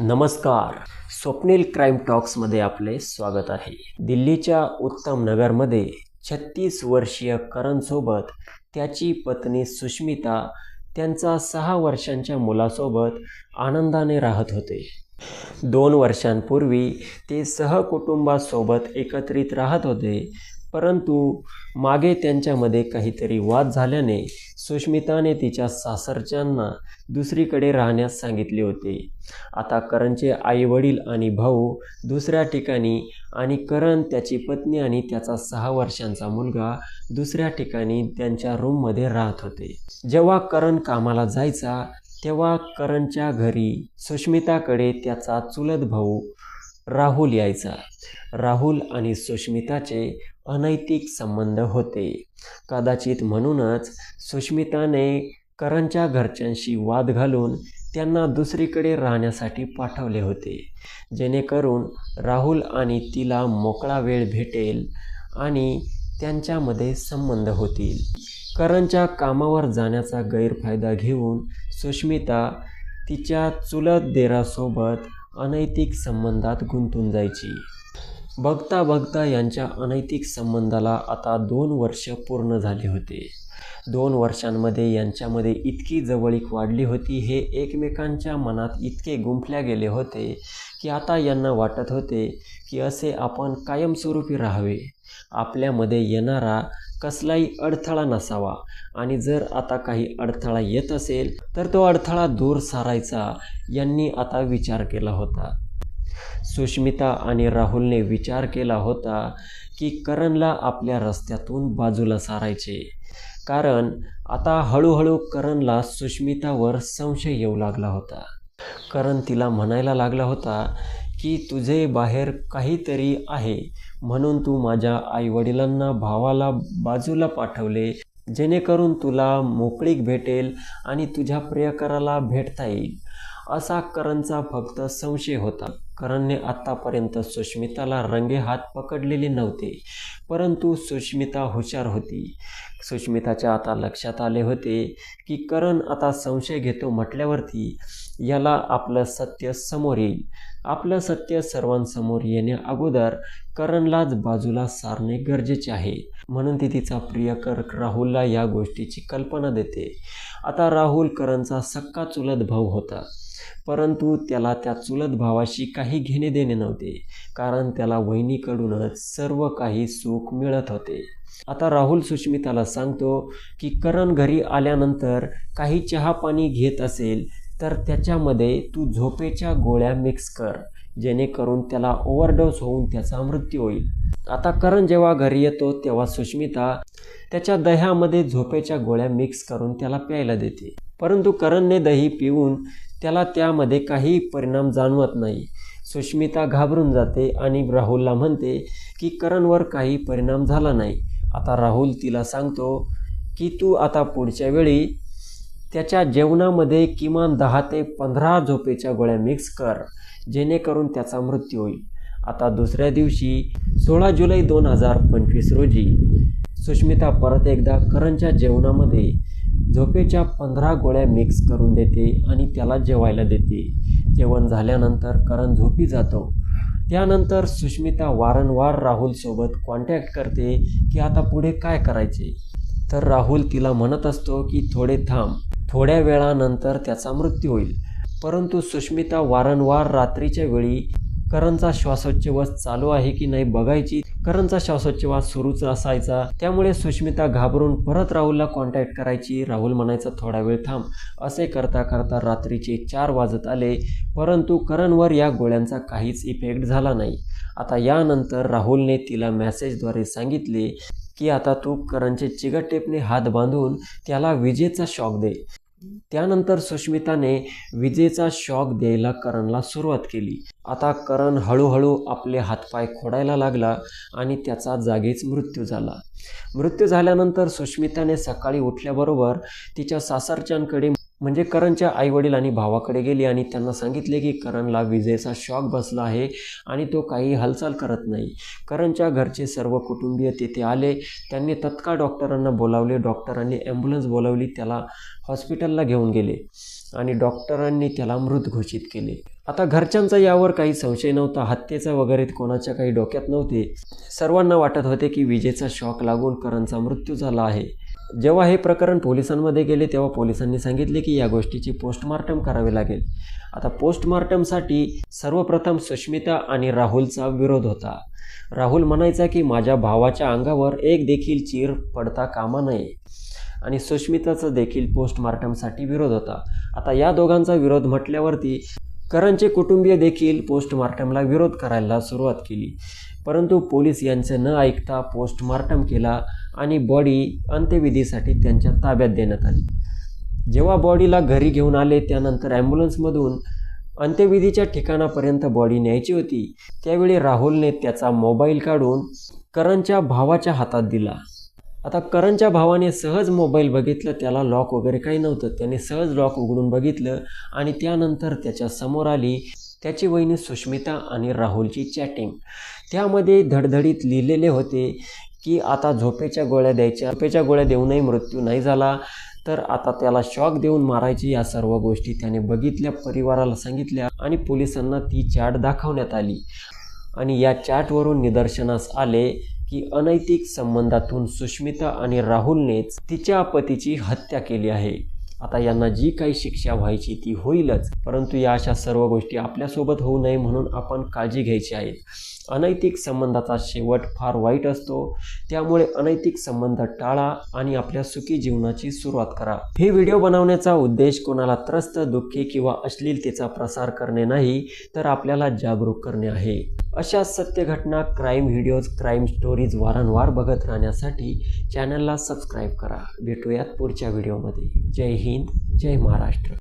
नमस्कार. स्वप्नील क्राईम टॉक्समध्ये आपले स्वागत आहे. दिल्लीच्या उत्तम नगरमध्ये छत्तीस वर्षीय करणसोबत त्याची पत्नी सुष्मिता त्यांचा सहा वर्षांच्या मुलासोबत आनंदाने राहत होते. दोन वर्षांपूर्वी ते सहकुटुंबासोबत एकत्रित राहत होते परंतु मागे त्यांच्यामध्ये काहीतरी वाद झाल्याने सुष्मिताने तिच्या सासरच्यांना दुसरीकडे राहण्यास सांगितले होते. आता करणचे आई वडील आणि भाऊ दुसऱ्या ठिकाणी आणि करण त्याची पत्नी आणि त्याचा सहा वर्षांचा मुलगा दुसऱ्या ठिकाणी त्यांच्या रूममध्ये राहत होते. जेव्हा करण कामाला जायचा तेव्हा करणच्या घरी सुष्मिताकडे त्याचा चुलत भाऊ राहुल यायचा. राहुल आणि सुष्मिताचे अनैतिक संबंध होते. कदाचित म्हणूनच सुष्मिताने करणच्या घरच्यांशी वाद घालून त्यांना दुसरीकडे राहण्यासाठी पाठवले होते. जेणेकरून राहुल आणि तिला मोकळा वेळ भेटेल आणि त्यांच्यामध्ये संबंध होतील. करणच्या कामावर जाण्याचा गैरफायदा घेऊन सुष्मिता तिच्या चुलत देरासोबत अनैतिक संबंधात गुंतून जायची. बघता बघता यांच्या अनैतिक संबंधाला आता दोन वर्ष पूर्ण झाले होते. दोन वर्षांमध्ये यांच्यामध्ये इतकी जवळीक वाढली होती हे एकमेकांच्या मनात इतके गुंफल्या गेले होते की आता यांना वाटत होते की असे आपण कायमस्वरूपी राहावे. आपल्यामध्ये येणारा कसलाही अडथळा नसावा आणि जर आता काही अडथळा येत असेल तर तो अडथळा दूर सारायचा यांनी आता विचार केला होता. सुष्मिता आणि राहुलने विचार केला होता की करणला आपल्या रस्त्यातून बाजूला सारायचे. कारण आता हळूहळू करणला सुष्मितावर संशय येऊ लागला होता. करण तिला म्हणायला लागला होता की तुझे बाहेर काहीतरी आहे. म्हणून तू माझ्या आईवडिलांना भावाला बाजूला पाठवले. जेणेकरून तुला मोकळीक भेटेल आणि तुझ्या प्रियकराला भेटता येईल. असा करणचा फक्त संशय होता. करणने आत्तापर्यंत सुष्मिताला रंगे हात पकडलेले नव्हते परंतु सुष्मिता हुशार होती. सुष्मिताच्या आता लक्षात आले होते की करण आता संशय घेतो म्हटल्यावरती याला आपलं सत्य समोर येईल. आपलं सत्य सर्वांसमोर येण्या अगोदर करणलाच बाजूला सारणे गरजेचे आहे. म्हणून ती तिचा प्रियकर राहुलला या गोष्टीची कल्पना देते. आता राहुल करणचा सक्का चुलत भाऊ होता. परंतु त्याला त्या चुलत भावाशी काही घेणे देणे नव्हते कारण त्याला वहिनीकडूनच सर्व काही सुख मिळत होते. आता राहुल सुष्मिताला सांगतो की करण घरी आल्यानंतर काही चहा पाणी घेत असेल तर त्याच्यामध्ये तू झोपेच्या गोळ्या मिक्स कर जेणेकरून त्याला ओव्हरडोस होऊन त्याचा मृत्यू होईल. आता करण जेव्हा घरी येतो तेव्हा सुष्मिता त्याच्या दह्यामध्ये झोपेच्या गोळ्या मिक्स करून त्याला प्यायला देते. परंतु करणने दही पिऊन त्याला त्यामध्ये काही परिणाम जाणवत नाही. सुष्मिता घाबरून जाते आणि राहुलला म्हणते की करणवर काही परिणाम झाला नाही. आता राहुल तिला सांगतो की तू आता पुढच्या वेळी त्याच्या जेवणामध्ये किमान दहा ते पंधरा झोपेच्या गोळ्या मिक्स कर जेणेकरून त्याचा मृत्यू होईल. आता दुसऱ्या दिवशी सोळा जुलै दोन हजार पंचवीस रोजी सुष्मिता परत एकदा करणच्या जेवणामध्ये झोपेच्या पंधरा गोळ्या मिक्स करून देते आणि त्याला जेवायला देते. जेवण झाल्यानंतर करण झोपी जातो. त्यानंतर सुष्मिता वारंवार राहुलसोबत कॉन्टॅक्ट करते की आता पुढे काय करायचे? तर राहुल तिला म्हणत असतो की थोडे थांब. थोड्या वेळानंतर त्याचा मृत्यू होईल. परंतु सुष्मिता वारंवार रात्रीच्या वेळी करणचा श्वासोच्छवास चालू आहे की नाही बघायची करणचा श्वासोच्छवास सुरूच असायचा. त्यामुळे सुष्मिता घाबरून परत राहुलला कॉन्टॅक्ट करायची. राहुल म्हणायचा थोडा वेळ थांब. असे करता करता रात्रीचे चार वाजत आले. परंतु करणवर या गोळ्यांचा काहीच इफेक्ट झाला नाही. आता यानंतर राहुलने तिला मेसेजद्वारे सांगितले की आता तू करणचे चिगट टेपने हात बांधून त्याला विजेचा शॉक दे. त्यानंतर सुष्मिताने विजेचा शॉक द्यायला करणला सुरुवात केली. आता करण हळूहळू आपले हातपाय खोडायला लागला आणि त्याचा जागीच मृत्यू झाला. मृत्यू झाल्यानंतर सुष्मिताने सकाळी उठल्याबरोबर तिच्या सासरच्यांकडे म्हणजे करणच्या आईवडील आणि भावाकडे गेली आणि त्यांना सांगितले की करणला विजेचा शॉक बसला आहे आणि तो काही हालचाल करत नाही. करणच्या घरचे सर्व कुटुंबीय तिथे आले. त्यांनी तत्काळ डॉक्टरांना बोलावले. डॉक्टरांनी ॲम्ब्युलन्स बोलावली. त्याला हॉस्पिटलला घेऊन गेले आणि डॉक्टरांनी त्याला मृत घोषित केले. आता घरच्यांचा यावर काही संशय नव्हता. हत्येचा वगैरे कोणाच्या काही डोक्यात नव्हते. सर्वांना वाटत होते की विजेचा शॉक लागून करणचा मृत्यू झाला आहे. जेव्हा हे प्रकरण पोलिसांमध्ये गेले तेव्हा पोलिसांनी सांगितले की या गोष्टीची पोस्टमार्टम करावे लागेल. आता पोस्टमार्टमसाठी सर्वप्रथम सुष्मिता आणि राहुलचा विरोध होता. राहुल म्हणायचा की माझ्या भावाच्या अंगावर एक देखील चीर पडता कामा नये. आणि सुष्मिताचा देखील पोस्टमार्टमसाठी विरोध होता. आता या दोघांचा विरोध म्हटल्यावरती करणचे कुटुंबीय देखील पोस्टमार्टमला विरोध करायला सुरुवात केली. परंतु पोलीस यांचे न ऐकता पोस्टमार्टम केला आणि बॉडी अंत्यविधीसाठी त्यांच्या ताब्यात देण्यात आली. जेव्हा बॉडीला घरी घेऊन आले त्यानंतर ॲम्ब्युलन्समधून अंत्यविधीच्या ठिकाणापर्यंत बॉडी न्यायची होती. त्यावेळी राहुलने त्याचा मोबाईल काढून करणच्या भावाच्या हातात दिला. आता करणच्या भावाने सहज मोबाईल बघितलं त्याला लॉक वगैरे काही नव्हतं. त्याने सहज लॉक उघडून बघितलं आणि त्यानंतर त्याच्यासमोर आली त्याची वहिनी सुष्मिता आणि राहुलची चॅटिंग त्यामध्ये धडधडीत लिहिलेले होते की आता झोपेच्या गोळ्या द्यायच्या झोपेच्या गोळ्या देऊनही मृत्यू नाही झाला. तर आता त्याला शॉक देऊन मारायची या सर्व गोष्टी त्याने बघितल्या परिवाराला सांगितल्या आणि पोलिसांना ती चॅट दाखवण्यात आली. आणि या चॅटवरून निदर्शनास आले की अनैतिक संबंधातून सुष्मिता आणि राहुलनेच तिच्या पतीची हत्या केली आहे. आता यांना जी काही शिक्षा व्हायची ती होईलच परंतु या अशा सर्व गोष्टी आपल्यासोबत होऊ नये म्हणून आपण काळजी घ्यायची आहे. अनैतिक संबंधाचा शेवट फार वाईट असतो. त्यामुळे अनैतिक संबंध टाळा आणि आपल्या सुखी जीवनाची सुरुवात करा. हे व्हिडिओ बनवण्याचा उद्देश कोणाला त्रस्त दुःखी किंवा अश्लीलतेचा प्रसार करणे नाही तर आपल्याला जागरूक करणे आहे. अशा सत्य घटना क्राईम व्हिडिओज क्राईम स्टोरीज वारंवार बघत राहण्यासाठी चॅनलला सबस्क्राईब करा. भेटूयात पुढच्या व्हिडिओमध्ये जय हिंद जय महाराष्ट्र.